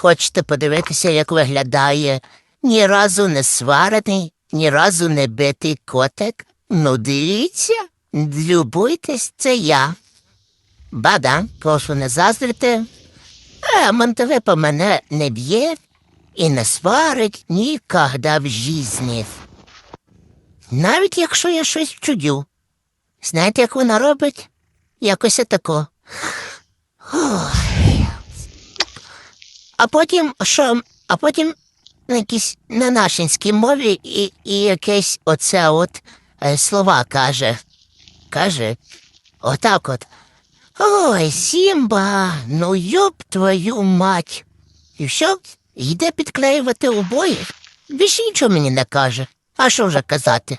Хочете подивитися, як виглядає ні разу не сварений, ні разу не битий котик? Ну, дивіться, любуйтесь, це я. Бада, прошу не заздрити. А Монтевипа мене не б'є і не сварить ніколи в житті. Навіть якщо я щось чудю. Знаєте, як вона робить? Якось отако. Ох. А потім що? А потім на якійсь на нашинській мові і, і якесь оце от е, слова каже. Каже, отак от. Ой, Сімба, ну йоб твою мать. І все, йде підклеювати обої. Більше нічого мені не каже. А що вже казати?